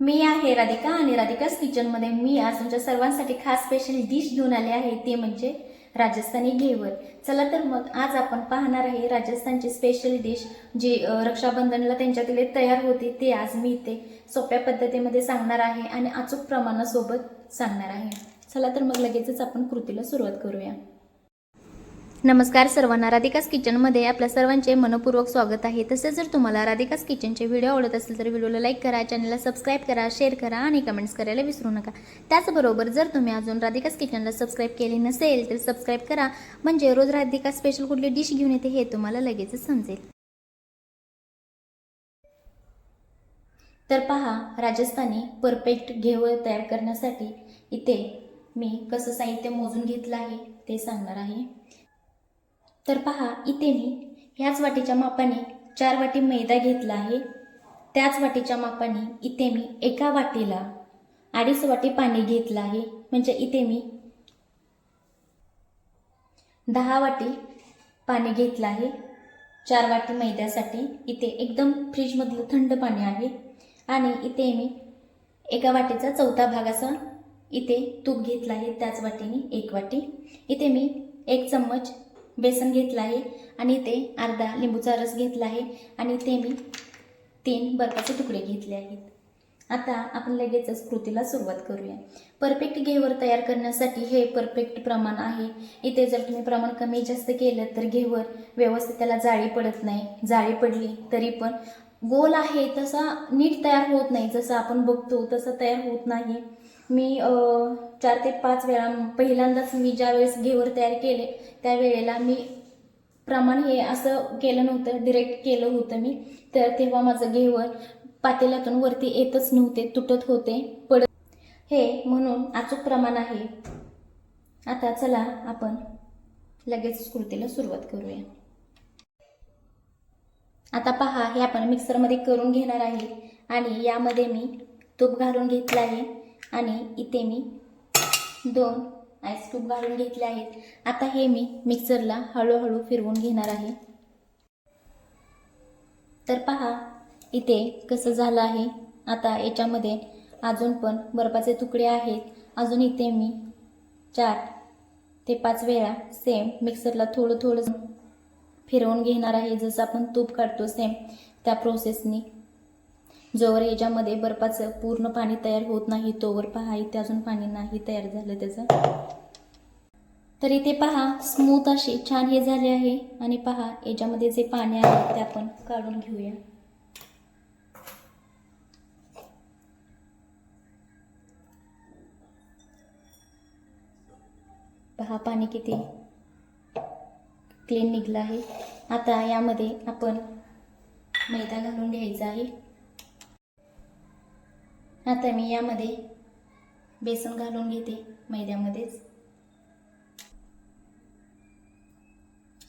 मी आहे राधिका आणि राधिकाच किचनमध्ये मी आज तुमच्या सर्वांसाठी खास स्पेशल डिश घेऊन आले आहे ते म्हणजे राजस्थानी घेवर. चला तर मग आज आपण पाहणार आहे राजस्थानची स्पेशल डिश जी रक्षाबंधनला त्यांच्याकडे तयार होते ते आज मी इथे सोप्या पद्धतीमध्ये सांगणार आहे आणि अचूक प्रमाणासोबत सांगणार आहे. चला तर मग लगेचच आपण कृतीला सुरुवात करूया. नमस्कार सर्वांना राधिकास किचनमध्ये आपल्या सर्वांचे मनपूर्वक स्वागत आहे. तसेच जर तुम्हाला राधिकास किचनचे व्हिडिओ आवडत असेल तर व्हिडिओला लाईक करा चॅनलला सबस्क्राईब करा शेअर करा आणि कमेंट्स करायला विसरू नका. त्याचबरोबर जर तुम्ही अजून राधिकास किचनला सबस्क्राईब केले नसेल तर सबस्क्राईब करा. म्हणजे रोज राधिका स्पेशल कुठली डिश घेऊन येते हे तुम्हाला लगेचच समजेल. तर पहा राजस्थानी परफेक्ट घेवळ तयार करण्यासाठी इथे मी कसं साहित्य मोजून घेतलं आहे ते सांगणार आहे. तर पहा इथे मी ह्याच वाटीच्या मापाने चार वाटी मैदा घेतला आहे. त्याच वाटीच्या मापाने इथे मी एका वाटीला अडीच वाटी पाणी घेतलं आहे. म्हणजे इथे मी दहा वाटी पाणी घेतलं आहे. चार वाटी मैद्यासाठी इथे एकदम फ्रीजमधलं थंड पाणी आहे. आणि इथे मी एका वाटीचा चौथा भाग असा इथे तूप घेतला आहे. त्याच वाटीने एक वाटी. इथे मी एक चम्मच बेसन घेतलं आहे आणि इथे अर्धा लिंबूचा रस घेतला आहे आणि इथे मी तीन बर्फाचे तुकडे घेतले आहेत. आता आपण लगेचच कृतीला सुरुवात करूया. परफेक्ट घेवर तयार करण्यासाठी हे परफेक्ट प्रमाण आहे. इथे जर तुम्ही प्रमाण कमी जास्त केलं तर घेवर व्यवस्थित त्याला जाळी पडत नाही. जाळी पडली तरी पण गोल आहे तसा नीट तयार होत नाही. जसं आपण बघतो तसं तयार होत नाही. मी चार ते पाच वेळा पहिल्यांदाच मी ज्या वेळेस घेवर तयार केले त्यावेळेला मी प्रमाण हे असं केलं नव्हतं डिरेक्ट केलं होतं मी. तर तेव्हा माझं घेवर पातेल्यातून वरती येतच नव्हते तुटत होते पडत हे म्हणून अचूक प्रमाण आहे. आता चला आपण लगेच कृतीला सुरुवात करूया. आता पहा हे आपण मिक्सरमध्ये करून घेणार आहे आणि यामध्ये मी तूप घालून घेतलं आहे आणि इथे मी दोन आईस क्यूब घालून घेतले आहेत. आता हे मी मिक्सरला हळूहळू फिरवून घेणार आहे. तर पहा इथे कसं झालं आहे. आता याच्यामध्ये अजून पण बर्फाचे तुकडे आहेत. अजून इथे मी चार ते पाच वेळा सेम मिक्सरला थोडं थोडं फिरवून घेणार आहे. जसं आपण तूप काढतो सेम त्या प्रोसेसनी जोवर याच्यामध्ये बर्फाचं पूर्ण पाणी तयार होत नाही तोवर पहा इथे अजून पाणी नाही तयार झालं त्याचं. तर इथे पहा स्मूथ अशी छान हे झाले आहे. आणि पहा याच्यामध्ये जे पाणी आहे ते आपण काढून घेऊया. पहा पाणी किती क्लीन निघलं आहे. आता यामध्ये आपण मैदा घालून घ्यायचा आहे. आता मी यामध्ये बेसन घालून घेते मैद्यामध्येच.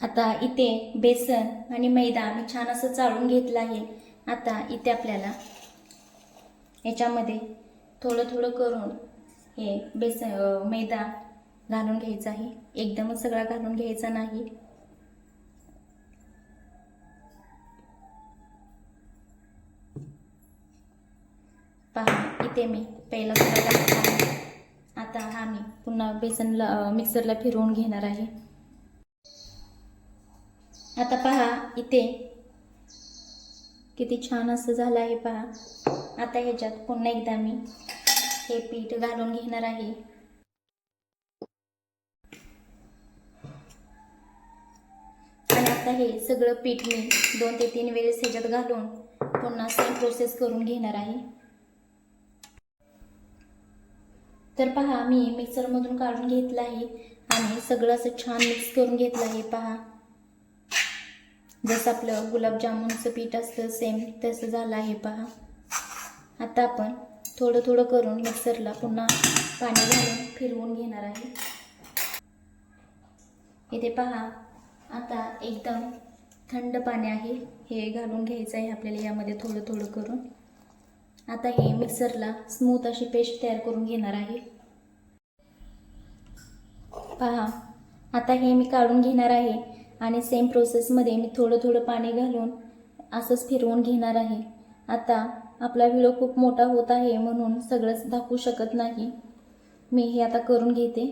आता इथे बेसन आणि मैदा मी छान असं चाळून घेतलं आहे. आता इथे आपल्याला याच्यामध्ये थोडं थोडं करून हे बेसन मैदा घालून घ्यायचा आहे. एकदमच सगळा घालून घ्यायचा नाही. टाकते मी पहिला थोडा आता हा मी पुन्हा बेसनला मिक्सरला फिरवून घेणार आहे. आता पहा इथे किती छान असं झालं आहे पहा. आता ह्याच्यात पुन्हा एकदा मी हे पीठ घालून घेणार आहे. आणि आता हे सगळं पीठ मी दोन ते तीन वेळेस ह्याच्यात घालून पुन्हा सेम प्रोसेस करून घेणार आहे. तर पहा मी मिक्सरमधून काढून घेतलं आहे आणि सगळं असं छान मिक्स करून घेतलं आहे पहा. जसं आपलं गुलाबजामुनचं पीठ असतं सेम तसं झालं आहे पहा. आता आपण थोडं थोडं करून मिक्सरला पुन्हा पाणी घालून फिरवून घेणार आहे. इथे पहा आता एकदम थंड पाणी आहे हे घालून घ्यायचं आहे आपल्याला यामध्ये थोडं थोडं करून. आता हे मिक्सरला स्मूथ अशी पेस्ट तयार करून घेणार आहे. पहा आता हे मी काढून घेणार आहे आणि सेम प्रोसेसमध्ये मी थोडं थोडं पाणी घालून असंच फिरवून घेणार आहे. आता आपला व्हिडिओ खूप मोठा होत आहे म्हणून सगळंच दाखवू शकत नाही. मी हे आता करून घेते.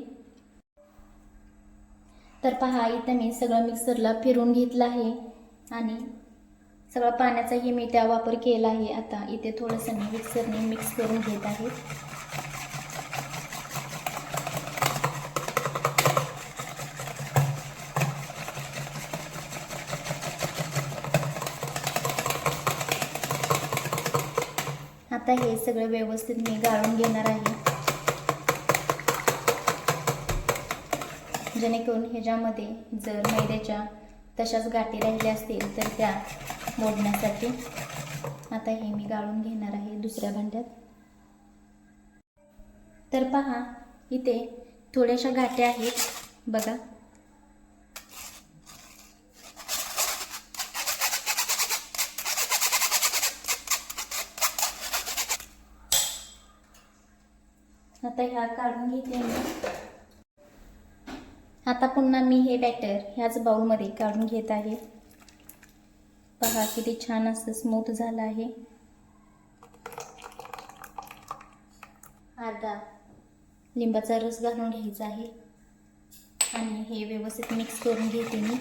तर पहा इथं मी सगळं मिक्सरला फिरून घेतलं आहे आणि सगळा पाण्याचाही मी त्या वापर केला आहे. आता इथे थोडंसं मी मिक्सरने मिक्स करून घेत आहे. आता हे सगळं व्यवस्थित मी गाळून घेणार आहे. जेणेकरून ह्याच्यामध्ये जर मैद्याच्या तशाच गाठी राहिल्या असतील तर त्या मोडण्यासाठी. आता हे मी गाळून घेणार आहे दुसऱ्या भांड्यात. तर पहा इथे थोड्याशा गाठ्या आहेत. बघा. आता ह्या काढून घेते मी. आता पुन्हा मी हे बॅटर ह्याच बाऊलमध्ये काढून घेत आहे. पहा किती छान असं स्मूथ झालं आहे. अर्धा लिंबाचा रस घालून घ्यायचा आहे. आणि हे व्यवस्थित मिक्स करून घेते मी.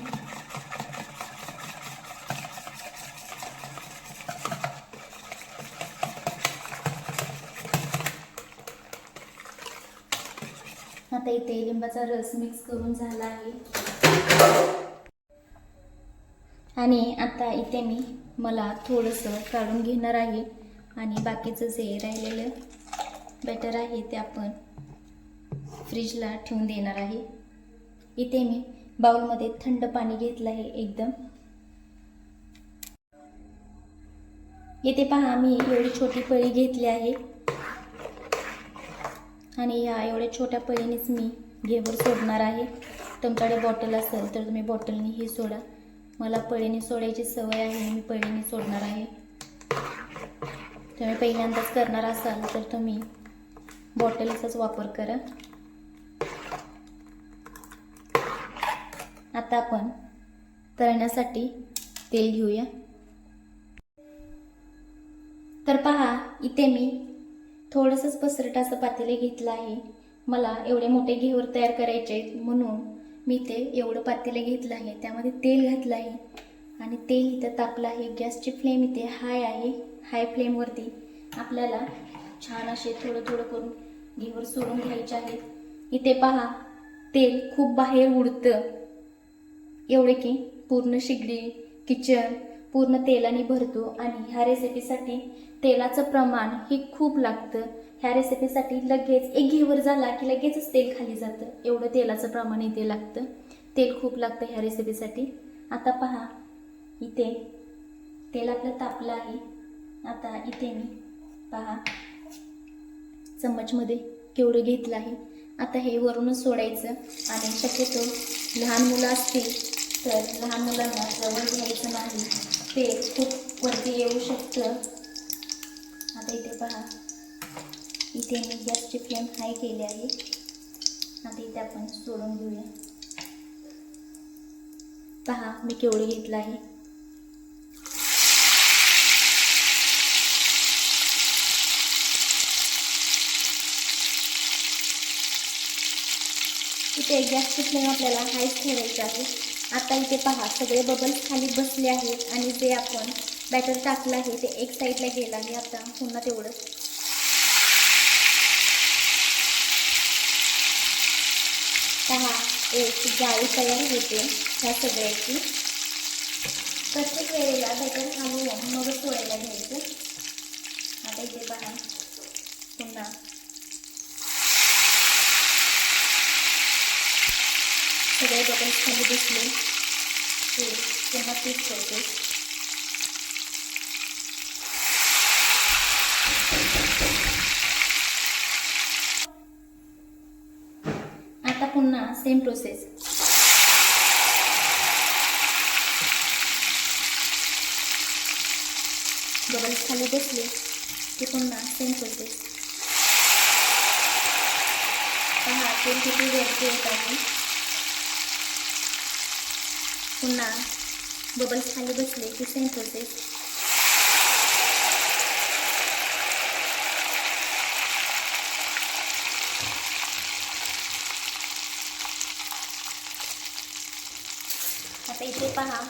आता इथे लिंबाचा रस मिक्स करून झाला आहे. आणि आता इथे मी मला थोडंसं काढून घेणार आहे. आणि बाकीचं जे राहिलेलं बॅटर आहे ते आपण फ्रीजला ठेवून देणार आहे. इथे मी बाउलमध्ये थंड पाणी घेतलं आहे एकदम. इथे पहा मी एवढी छोटी पळी घेतली आहे. आणि ह्या एवढ्या छोट्या पळीनेच मी घेवर सोडणार आहे. तुमच्याकडे बॉटल असेल तर तुम्ही बॉटलने ही सोडा. मला पळीने सोडायची सवय आहे मी पळीने सोडणार आहे. तुम्ही पहिल्यांदाच करणार असाल तर तुम्ही बॉटलचाच वापर करा. आता आपण तळण्यासाठी तेल घेऊया. तर पहा इथे मी थोडंसंच पसरट असं पातेले घेतलं आहे. मला एवढे मोठे घेवर तयार करायचे आहेत म्हणून मी ते एवढं पातेलं घेतलं आहे त्यामध्ये तेल घातलं आहे आणि तेल इथं तापलं आहे. गॅसची फ्लेम इथे हाय आहे. हाय फ्लेमवरती आपल्याला छान असे थोडं थोडं करून घेवर सोडून घ्यायचे आहेत. इथे पहा तेल खूप बाहेर उडतं. एवढे की पूर्ण शिगडी किचन पूर्ण तेलाने भरतो आणि ह्या रेसिपीसाठी तेलाचं प्रमाण हे खूप लागतं. ह्या रेसिपीसाठी लगेच एक घेवर झाला की लगेचच तेल खाली जातं. एवढं तेलाचं प्रमाण इथे लागतं. तेल खूप लागतं ह्या रेसिपीसाठी आता पहा इथे तेल आपलं तापलं आहे. आता इथे मी पहा चम्मचमध्ये केवढं घेतलं आहे. आता हे वरूनच सोडायचं आणि शक्यतो लहान मुलं असतील तर लहान मुलांना जवळ घ्यायचं नाही. ते खूप वरती येऊ शकतं. आता इथे पहा. इथे मी गॅसची फ्लेम हाय केली आहे. आता इथे आपण सोडून घेऊया. पहा मी केवढं घेतलं आहे. इथे गॅसची फ्लेम आपल्याला हायच ठेवायची आहे. आता इथे पहा सगळे बबल्स खाली बसले आहेत आणि जे आपण बॅटर टाकलं आहे ते एक साईडला गेलं आहे. आता पुन्हा तेवढंच पहा एक जाळी तयार होते ह्या प्रत्येक वेळेला बॅटर हलवून मग सोडायला घ्यायचं. आता इथे पहा बबल्स खाली ते पुन्हा पीठ करते सेम प्रोसेस बबल्स खाली बसले की पुन्हा सेम प्रोसेस पहा तेल किती वरती येत आहे पुन्हा बबल्स खाली बसले की सेम प्रोसेस पहा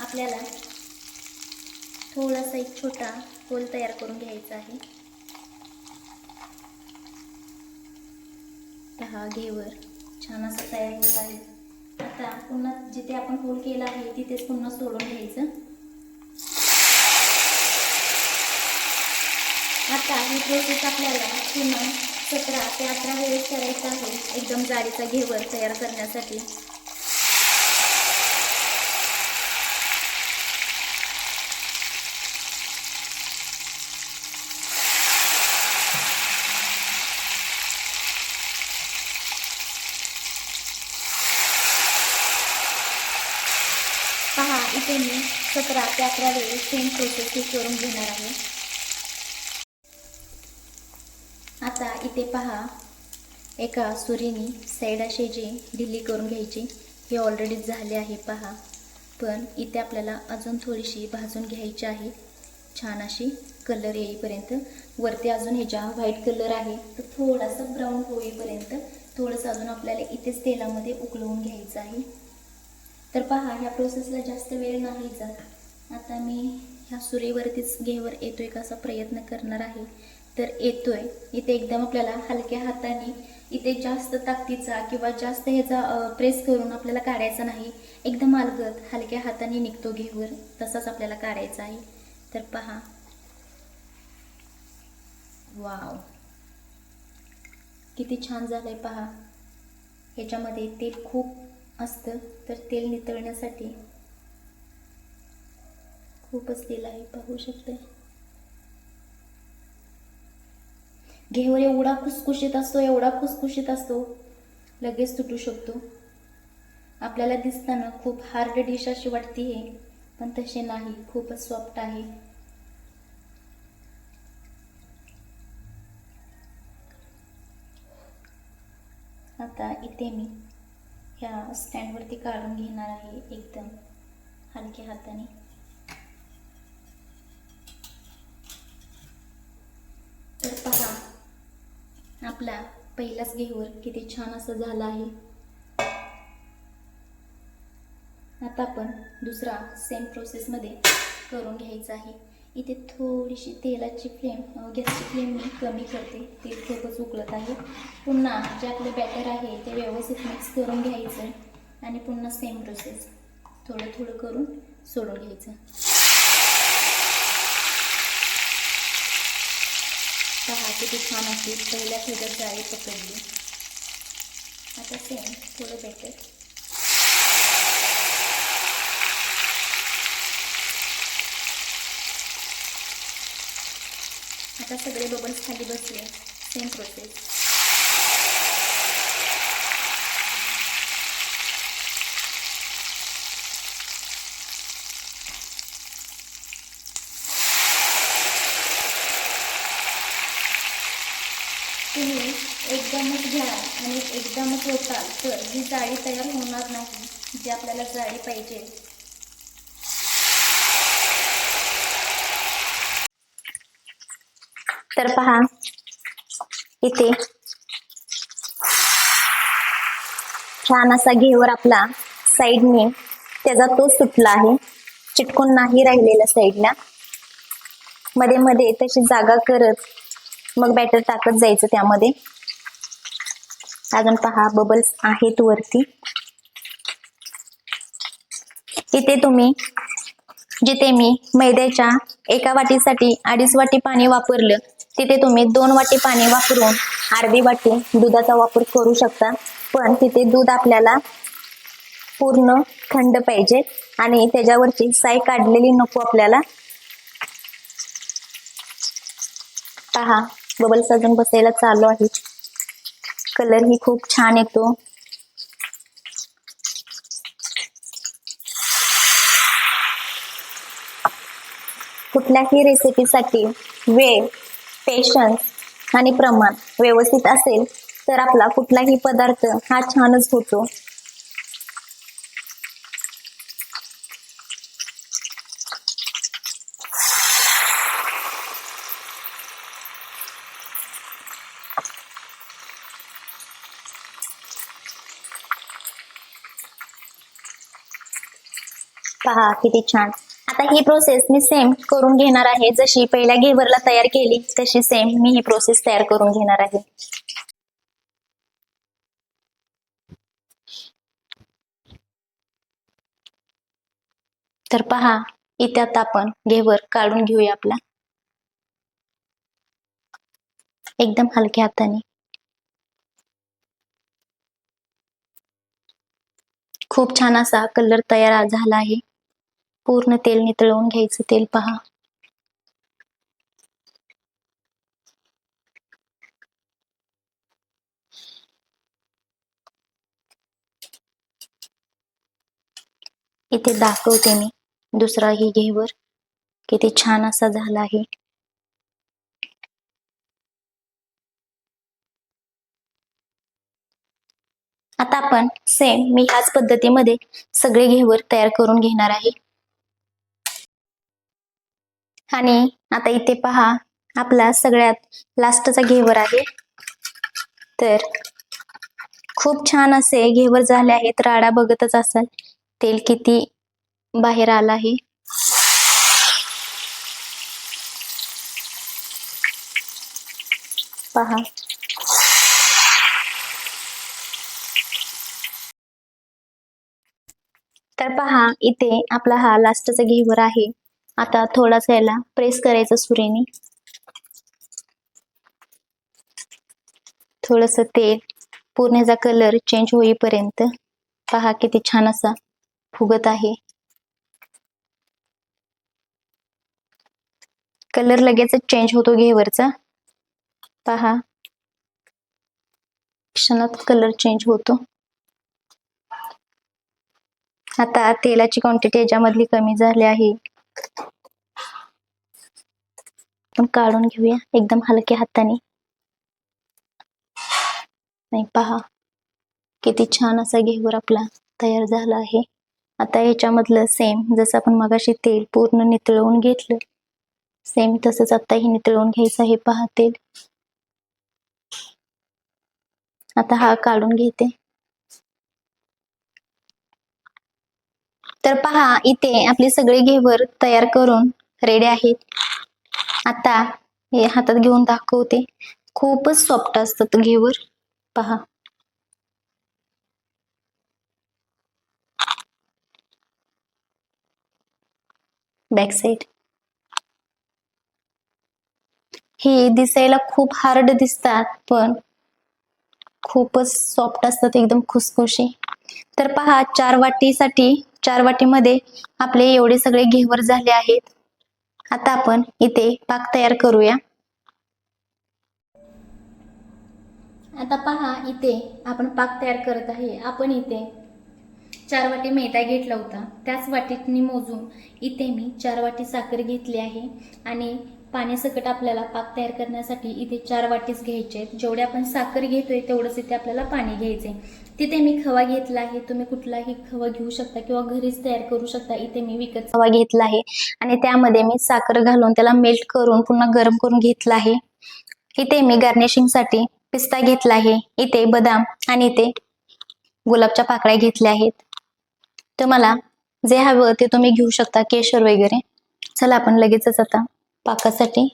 आपल्याला थोडासा एक छोटा होल तयार करून घ्यायचा आहे. हा घेवर छान असं तयार होत आहे. आता पुन्हा जिथे आपण होल केला आहे तिथेच पुन्हा सोडून घ्यायचं. आता ही प्रोसेस आपल्याला पुन्हा सतरा ते अठरा वेळेस करायचं आहे एकदम जाडीचा घेवर तयार करण्यासाठी पहा इथे मी अकरा ते अकरा वेळी सेम प्रोसेस ही करून घेणार आहे. आता इथे पहा एका सुरीने साईड अशी जी ढिली करून घ्यायची हे ऑलरेडी झाले आहे पहा. पण इथे आपल्याला अजून थोडीशी भाजून घ्यायची आहे. छान अशी कलर येईपर्यंत. वरती अजून ह्याच्या व्हाईट कलर आहे तर थोडासा ब्राऊन होईपर्यंत थोडंसं अजून आपल्याला इथेच तेलामध्ये उकळवून घ्यायचं आहे. तर पहा ह्या प्रोसेसला जास्त वेळ नाही जात. आता मी ह्या सुरीवरतीच घेवर येतोय का असा प्रयत्न करणार आहे. तर येतोय. इथे एकदम आपल्याला हलक्या हाताने इथे जास्त ताकदीचा किंवा जास्त ह्याचा प्रेस करून आपल्याला काढायचा नाही. एकदम अलगद हलक्या हाताने निघतो घेवर. तसाच आपल्याला काढायचा आहे. तर पहा. वाव. किती छान झालंय पहा. ह्याच्यामध्ये तेल खूप असतं. तर तेल नितळण्यासाठी खूपच दिला आहे पाहू शकते. घेवर एवढा खुसखुशीत असतो एवढा खुसखुशीत असतो लगेच तुटू शकतो. आपल्याला दिसताना खूप हार्ड डिश अशी वाटते हे पण तसे नाही खूपच सॉफ्ट आहे. आता इथे मी ह्या स्टँडवरती काढून घेणार आहे एकदम हलक्या हाताने. तर पहा आपला पहिलाच घेवर किती छान असं झाला आहे. आता आपण दुसरा सेम प्रोसेसमध्ये करून घ्यायचा आहे. इथे थोडीशी तेलाची फ्लेम गॅसची फ्लेम मी कमी करते. तेल खूपच उकळत आहे. पुन्हा जे आपले बॅटर आहे ते व्यवस्थित मिक्स करून घ्यायचं आणि पुन्हा सेम प्रोसेस थोडं थोडं करून सोडून घ्यायचं. पहा किती छान अशी पहिल्या थोडं जाळी पकडली. आता सेम थोडं बेटर आता सगळे बबल्स खाली बसले. सेम प्रोसेस तुम्ही एकदमच घ्या आणि एकदमच होताल तर ही जाळी तयार होणार नाही जी आपल्याला जाळी पाहिजे. तर पहा इथे. छान असा घेवर आपला साईडने त्याचा तो सुटला आहे. चिटकून नाही राहिलेला साईडला. मध्ये मध्ये तशी जागा करत मग बॅटर टाकत जायचं त्यामध्ये. अजून पहा बबल्स आहेत वरती. इथे तुम्ही जिथे मी मैद्याच्या एका वाटीसाठी अडीच वाटी पाणी वापरलं तिथे तुम्ही दोन वाटी पाणी वापरून अर्धी वाटी दुधाचा वापर करू शकता. पण तिथे दूध आपल्याला पूर्ण थंड पाहिजे आणि त्याच्यावरची साई काढलेली नको आपल्याला. पहा बबल्स अजून बसायला चालू आहे कलर ही खूप छान येतो. कुठल्याही रेसिपीसाठी वेळ पेशन्स आणि प्रमाण व्यवस्थित असेल तर आपला कुठलाही पदार्थ हा छानच होतो. पहा किती छान. आता ही प्रोसेस मी सेम करून घेणार आहे. जशी पहिल्या घेवरला तयार केली तशी सेम मी ही प्रोसेस तयार करून घेणार आहे. तर पहा इथे आता आपण घेवर काढून घेऊया आपला. एकदम हलक्या हाताने. खूप छान असा कलर तयार झाला आहे. पूर्ण तेल नितळवून घ्यायचं तेल पहा. इथे दाखवते मी. दुसरा ही घेवर. किती छान असा झाला आहे. आता आपण सेम मी ह्याच पद्धतीमध्ये सगळे घेवर तयार करून घेणार आहे. आणि आता इथे पहा आपला सगळ्यात लास्टचा घेवर आहे. तर खूप छान असे घेवर झाले आहेत. राडा बघतच असाल तेल किती बाहेर आला आहे. पहा. तर पहा इथे आपला हा लास्टचा घेवर आहे. आता थोडासा याला प्रेस करायचं सुरेने. थोडस तेल पूर्ण ह्याचा कलर चेंज होईपर्यंत पहा किती छान असा फुगत आहे. कलर लगेच चेंज होतो घेवरचा. पहा. क्षणात कलर चेंज होतो. आता तेलाची क्वांटिटी याच्यामधली कमी झाली आहे. काढून घेऊया एकदम हलक्या हाताने. नाही पहा. किती छान असा घेवर आपला तयार झाला आहे. आता याच्यामधलं सेम जसं आपण मगाशी तेल पूर्ण नितळवून घेतलं सेम तसंच आता हे नितळवून घ्यायचं आहे पहा तेल. आता हा काढून घेते. तर पहा इथे आपले सगळे घेवर तयार करून रेडी आहेत. आता हे हातात घेऊन दाखवते. खूपच सॉफ्ट असतात घेवर. पहा. बॅक साईड हे दिसायला खूप हार्ड दिसतात पण खूपच सॉफ्ट असतात एकदम खुसखुशी. तर पहा चार वाटीसाठी चार वाटीमध्ये आपले एवढे सगळे घेवर झाले आहेत. आता आपण इथे पाक तयार करूया. आता पहा इथे आपण पाक तयार करत आहे. आपण इथे चार वाटी मैदा घेतला होता. त्याच वाटीतनी मोजून इथे मी चार वाटी साखर घेतली आहे. आणि पाण्यासकट आपल्याला पाक तयार करण्यासाठी इथे चार वाटीस घ्यायचे. जेवढे आपण साखर घेतोय तेवढंच इथे आपल्याला पाणी घ्यायचे तिथे मी खवा घेतला आहे. तुम्ही कुठलाही खवा घेऊ शकता किंवा घरीच तयार करू शकता. इथे मी विकत खवा घेतला आहे. आणि त्यामध्ये मी साखर घालून त्याला मेल्ट करून पुन्हा गरम करून घेतला आहे. इथे मी गार्निशिंगसाठी पिस्ता घेतला आहे. इथे बदाम आणि इथे गुलाबच्या पाकळ्या घेतल्या आहेत. तुम्हाला जे हवं ते तुम्ही घेऊ शकता केशर वगैरे. चला आपण लगेचच आता पाकासाठी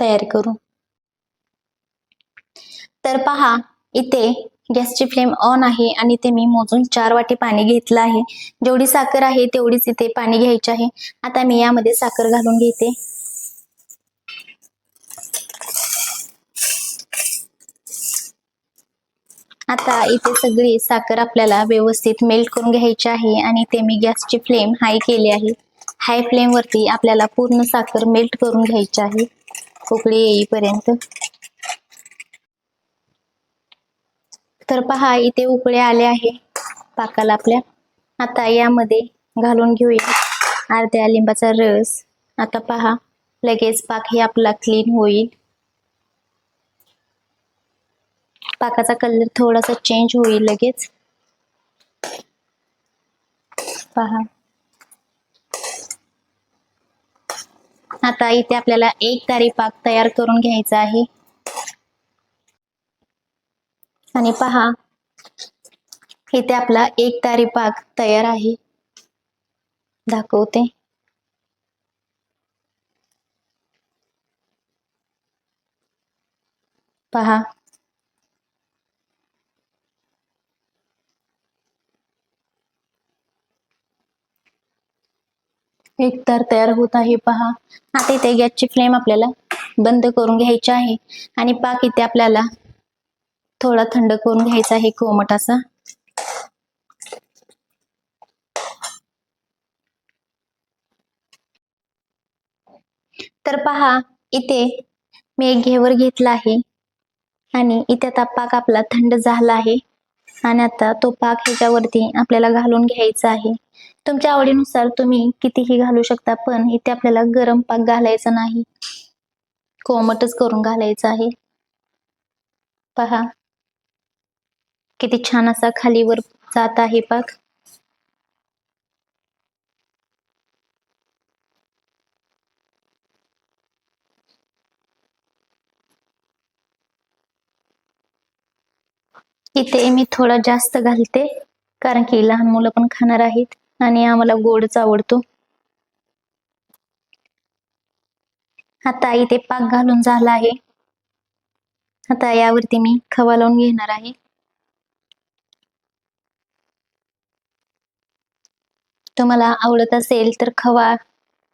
तयार करू. तर पहा इथे गॅसची फ्लेम ऑन आहे आणि इथे मी मोजून चार वाटी पाणी घेतलं आहे. जेवढी साखर आहे तेवढीच इथे पाणी घ्यायचे आहे. आता मी यामध्ये साखर घालून घेते. आता इथे सगळी साखर आपल्याला व्यवस्थित मेल्ट करून घ्यायची आहे आणि इथे मी गॅसची फ्लेम हाय केली आहे. हाय फ्लेम वरती आपल्याला पूर्ण साखर मेल्ट करून घ्यायची आहे. उकळी येईपर्यंत. तर पहा इथे उकळे आले आहे पाकाला आपल्या. आता यामध्ये घालून घेऊया अर्ध्या लिंबाचा रस. आता पहा लगेच पाक हे आपला क्लीन होईल. पाकाचा कलर थोडासा चेंज होईल लगेच. पहा. आता इथे आपल्याला एक तारी पाक तयार करून घ्यायचा आहे. आणि पहा इथे आपला एक तारी पाक तयार आहे. दाखवते. पहा एक तर तयार होत आहे पहा. आता इथे गॅसची फ्लेम आपल्याला बंद करून घ्यायची आहे. आणि पाक इथे आपल्याला थोडा थंड करून घ्यायचा आहे कोमट असा. तर पहा इथे मी एक घेवर घेतला आहे. आणि इथे आता पाक आपला थंड झाला आहे. आणि आता तो पाक ह्याच्यावरती आपल्याला घालून घ्यायचा आहे. तुमच्या आवडीनुसार तुम्ही कितीही घालू शकता पण इथे आपल्याला गरम पाक घालायचा नाही. कोमटच करून घालायचा आहे. पहा. किती छान असा खालीवर जात आहे पाक. इथे मी थोडा जास्त घालते कारण की लहान मुलं पण खाणार आहेत आणि आम्हाला गोडच आवडतो आता इथे पाक घालून झाला आहे. आता यावरती मी खवा लावून घेणार आहे. तुम्हाला आवडत असेल तर खवा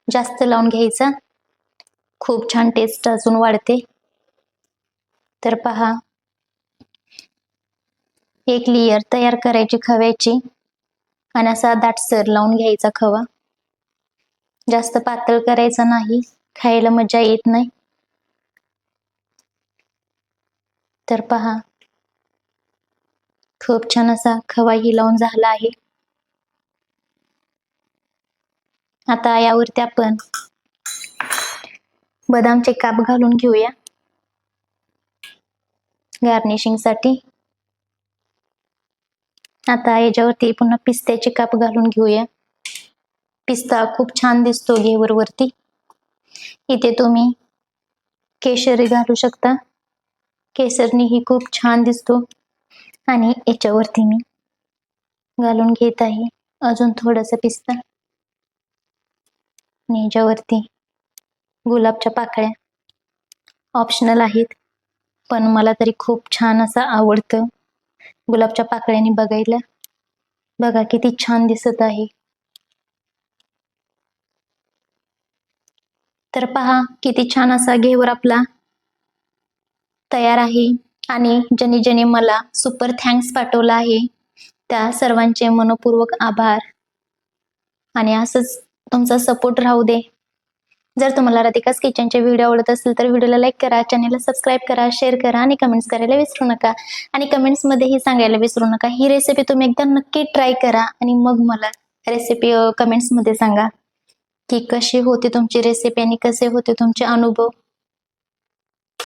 जास्त लावून घ्यायचा. खूप छान टेस्ट अजून वाढते. तर पहा एक लेयर तयार करायची खव्याची. आणि असा दाटसर लावून घ्यायचा खवा. जास्त पातळ करायचा नाही. खायला मजा येत नाही. तर पहा. खूप छान असा खवाही लावून झाला आहे. आता यावरती आपण बदामचे काप घालून घेऊया. गार्निशिंगसाठी. आता याच्यावरती पुन्हा पिस्त्याचे काप घालून घेऊया. पिस्ता खूप छान दिसतो घेवर वरती इथे तुम्ही केशरी घालू शकता. केसरनी ही खूप छान दिसतो. आणि याच्यावरती मी घालून घेत आहे अजून थोडासा पिस्ता. आणि याच्यावरती गुलाबच्या पाकळ्या ऑप्शनल आहेत. पण मला तरी खूप छान असं आवडतं. गुलाबच्या पाकळ्याने बघायला बघा किती छान दिसत आहे. तर पहा किती छान असा घेवर आपला तयार आहे. आणि ज्यांनी ज्यांनी मला सुपर थँक्स पाठवला आहे त्या सर्वांचे मनपूर्वक आभार. आणि असंच तुमचा सपोर्ट राहू दे. जर तुम्हाला राधिकास किचनचे व्हिडिओ आवडत असेल तर व्हिडिओला लाईक करा चॅनलला सबस्क्राईब करा शेअर करा आणि कमेंट्स करायला विसरू नका. आणि कमेंट्समध्येही सांगायला विसरू नका. ही रेसिपी तुम्ही एकदा नक्की ट्राय करा आणि मग मला रेसिपी कमेंट्समध्ये सांगा की कशी होती तुमची रेसिपी आणि कसे होते तुमचे अनुभव.